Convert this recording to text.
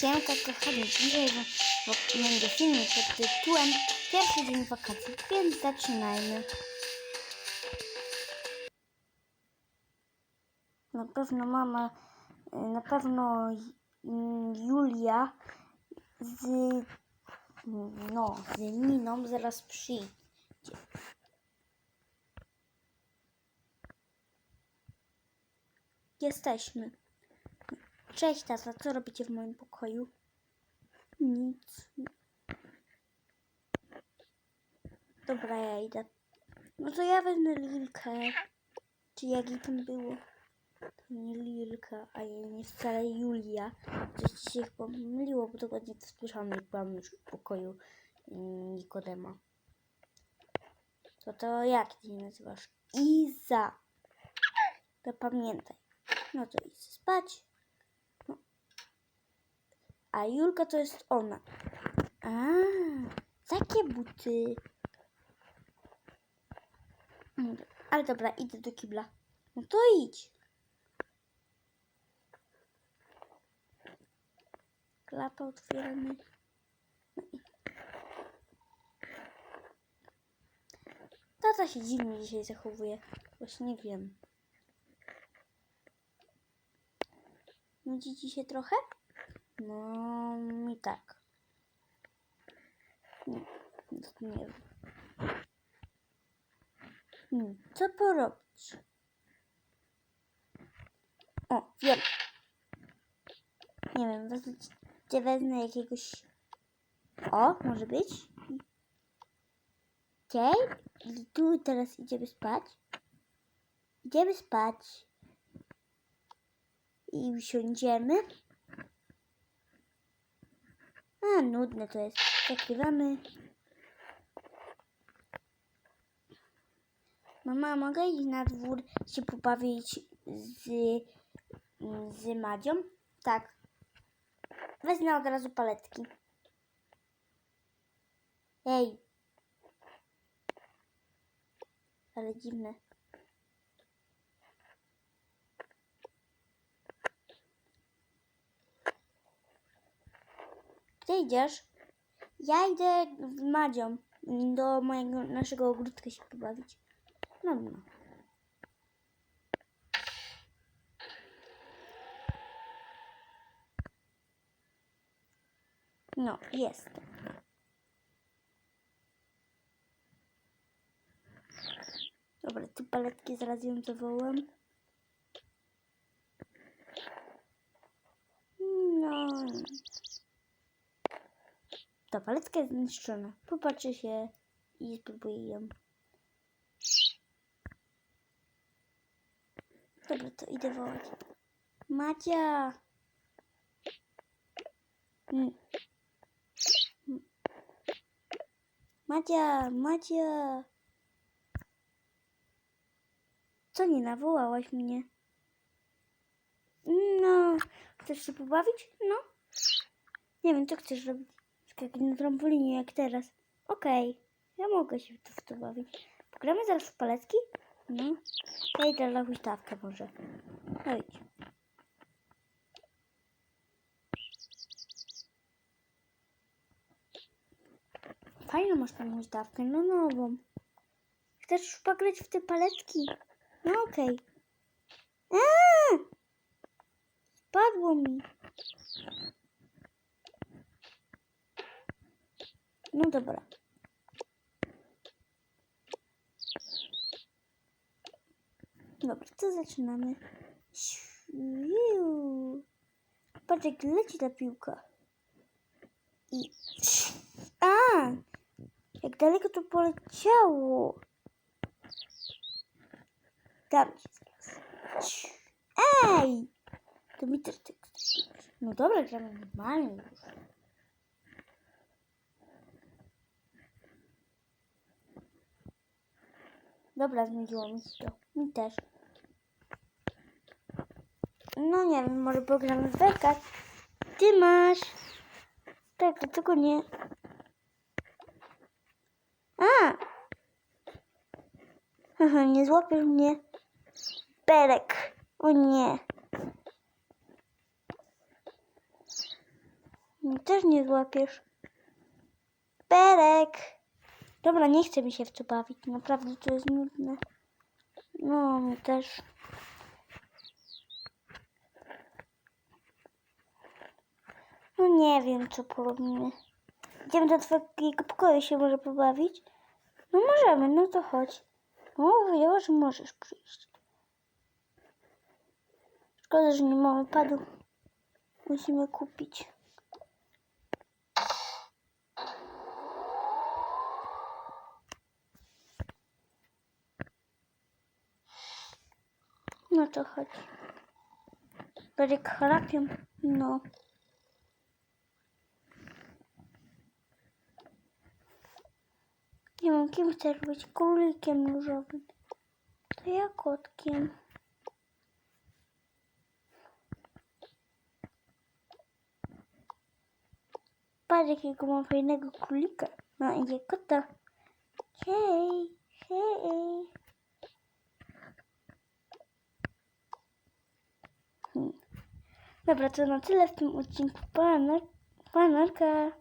Siemka kochani, dzisiaj będzie filmik pod tytułem Pierwszy dzień wakacji, więc zaczynajmy. Na pewno mama, y, na pewno mm, Julia z, no, z Niną zaraz przyjdzie. Jesteśmy. Cześć tata, co robicie w moim pokoju? Nic. Dobra, ja idę. No to ja wezmę Lilkę. Czy jak jej tam było? To nie Lilka, a jej nie wcale Julia. Coś ci się pomyliło, bo dokładnie to słyszałam, jak byłam już w pokoju mm, Nikodema. To to jak ty się nazywasz? Iza. To pamiętaj. No to idź spać. A Julka to jest ona. A, takie buty. Ale dobra, idę do kibla. No to idź. Klapa otwieramy. No. Tata się dziwnie dzisiaj zachowuje. Właśnie nie wiem. Nudzi ci się trochę? No i tak. Nie, nie wiem. Hmm, co porobić? O, wiem. Nie wiem, wezmę, wezmę jakiegoś... O, może być? Okej, i tu teraz idziemy spać. Idziemy spać. I usiądziemy. A, nudne to jest. Zakrywamy. Mama, mogę iść na dwór się pobawić z, z Madzią? Tak. Wezmę od razu paletki. Ej. Ale dziwne. Idziesz? Ja idę z Madzią do mojego, naszego ogródka się pobawić. No, no. No, jest. Dobra, tu paletki zaraz ją zawołam. No. Ta paletka jest zniszczona. Popatrzy się i spróbuję ją. Dobra, to idę wołać. Macia! Mm. Macia, Macia! Co nie nawołałaś mnie? No, chcesz się pobawić? No. Nie wiem, co chcesz robić. Skakać na trampolinie jak teraz. Okej, ja mogę się w to bawić. Pogramy zaraz w palecki? No. Ja idę na huśtawkę może. No idź. Fajną masz tą huśtawkę, no nową. Chcesz już pograć w te paletki? No okej. Aaa! Spadło mi. No dobra. Dobra, to zaczynamy. Patrz jak leci ta piłka. I... A! Jak daleko to poleciało. Dam ci. Ej! To mi też tak... No dobra, gramy normalnie już. Dobra, znudziło mi się to. Mi też. No nie wiem, może pogramy w. Ty masz. Tak, tylko nie. A! Haha, nie złapiesz mnie. Berek. O nie. Mnie też nie złapiesz. Berek! Dobra, nie chce mi się w to bawić. Naprawdę to jest nudne. No, mi też. No nie wiem, co porobimy. Idziemy do twojego pokoju się może pobawić? No możemy, no to chodź. No, powiedziała, że możesz przyjść. Szkoda, że nie mamy padu. Musimy kupić. No to chodź. Berek chrapią. No. Nie wiem, kim chcesz być? Królikiem różowym. To ja kotkiem. Patrz jakiego mam fajnego królika. No i kota. Hej. Dobra, to na tyle w tym odcinku. Pana, panarka.